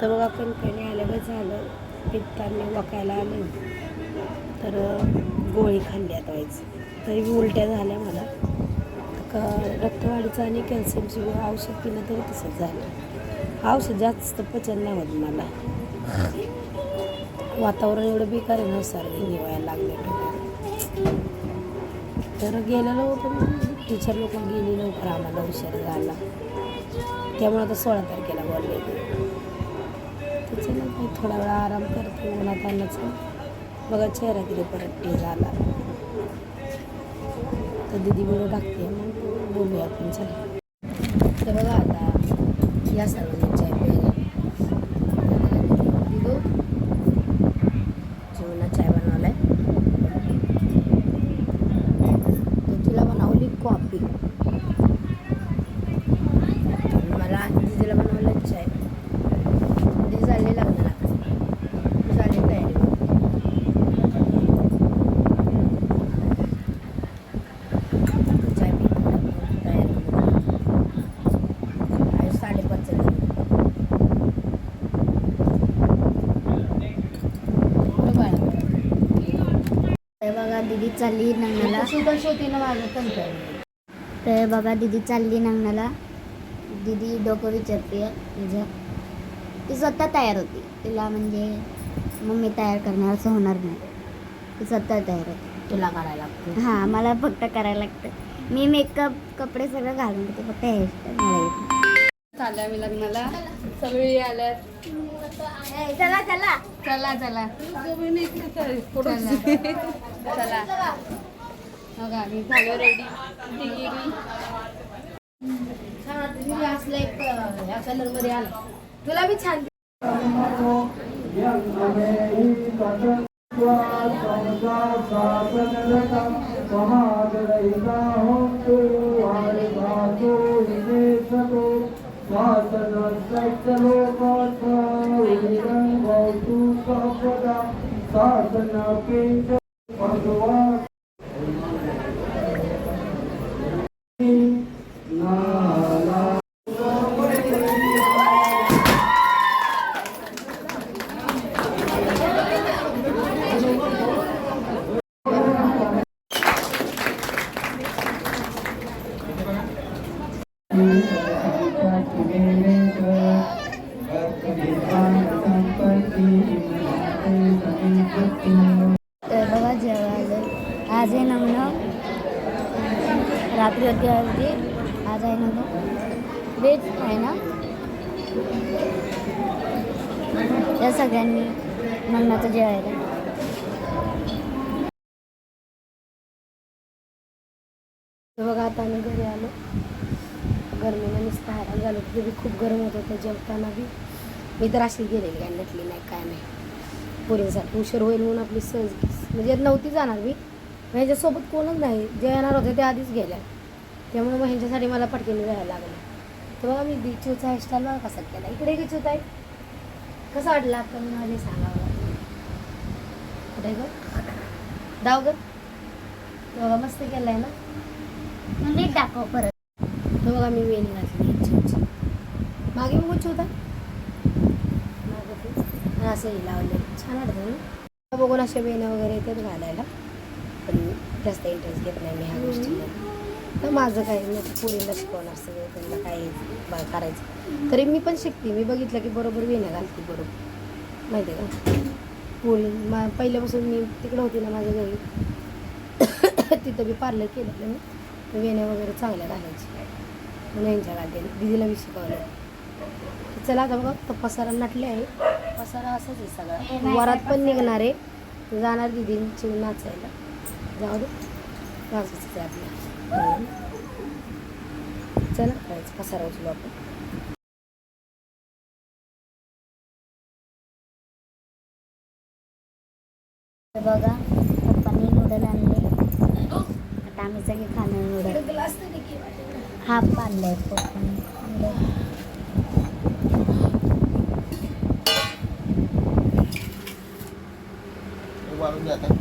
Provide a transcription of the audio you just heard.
तर मग आपण कणकणी आल्यावर झालं. पित्तांनी वकायला आलं. तर गोळी खाल्ली आता व्हायचं तरी उलट्या झाल्या मला. का रक्तवाढीचं आणि कॅल्शियमची औषध पिलं तरी तसंच झालं. औषध जास्त पचन नाही होत मला. वातावरण एवढं बेकार आहे ना सर्दी निवायला लागले तर गेलेलो होतो टीचर लोक गेली लवकर आम्हाला उशीर झाला. त्यामुळे आता सोळा तारखेला बोलले. तर चला मी थोडा वेळा आराम करते उन्हात आणण्याचं बघा चेहरा किती परत झाला. तर दिदी व्हिडिओ टाकते मग बोलूया आपण चला. तर बघा आता या सर्वांनी चाय प्यायला जेवणा चाय बनवा तर तिला बनवली कॉफी मला दिदीला बनवलं चाय दिदी चालली लागणार झाली तयारी चाय पी तयारी आहे साडेपाच तर बघा दिदी चालली कंटाळ तर बघा दिदी चालली नंगनाला दिदी डोकं विचारते तिचं ती स्वतः तयार होती. तिला म्हणजे मम्मी तयार करणार असं होणार नाही. ती स्वतः तयार होती. तुला करायला लागतो हां मला फक्त करायला लागतं. मी मेकअप कपडे सगळं घालून देते. फक्त हेअरस्टाईल मला येत. चालल्या मी लग्नाला. सगळी आल्यात. चला चला. चला चला. चला. चला. बघा मी झालो रेडी छान असलं एक ह्या कलरमध्ये आला. तुला बी छान तर आज आहे नवनं रात्री होती हळदी आज आहे नवनं वेज आहे ना? या सगळ्यांनी नवनाचं जेवायला तर बघा आता आम्ही घरी आलो. गरमीनं नुसतं हैराण झालो तिथे बी खूप गरम होत होतं. जेवताना बी मी तर अशी गेलेली काय नटली नाही काय नाही पुरेसा उशीर होईल म्हणून आपली सहज म्हणजे नव्हती जाणार मी. ह्याच्यासोबत कोणच नाही. जे येणार होते ते आधीच गेल्या त्यामुळे मग ह्यांच्यासाठी मला पटकेने जायला लागलं. बघा मी दी चिवचा हेअरस्टाईल बघा कसा केला इकडे की चिवता आहे. कसा वाटला पण माझे सांगा मला कुठे ग? डाव ग. बघा मस्त केलाय ना. नीट दाखव परत. तर बघा मी वेणी घातली. चिवची मागे मागे तेच. आणि असंही लावले छान वाटतं बघून अशा वेण्या वगैरे येतात घालायला. पण जास्त इंटरेस्ट घेत नाही मी ह्या गोष्टीमध्ये तर माझं काय मी आता पोरीला शिकवणार सगळं त्यांना काय करायचं. तरी मी पण शिकते. मी बघितलं की बरोबर वेण्या घालते बरोबर. माहिती आहे का? पोरी मा पहिल्यापासून मी तिकडं होती ना माझ्या घरी. तिथं मी पार्लर केलेलं मी तर वेण्या वगैरे चांगल्या घालायची. म्हणून यांच्या घालते दिदीला मी शिकवलं. तर चला आता बघा तो पसारा नटले आहे. पसारा असंच आहे सगळा. वरात पण निघणार आहे. तर जाणार दिदींची नाचायला. जाऊ दे. नाचायचं ते आपल्या हो. चला करायचं. कसा उचलू आपण. तर बघा पप्पांनी नूडल आणले. आता आम्ही सगळे खाणार नूडल हाफ आणलंय. पप्पांनी नूडल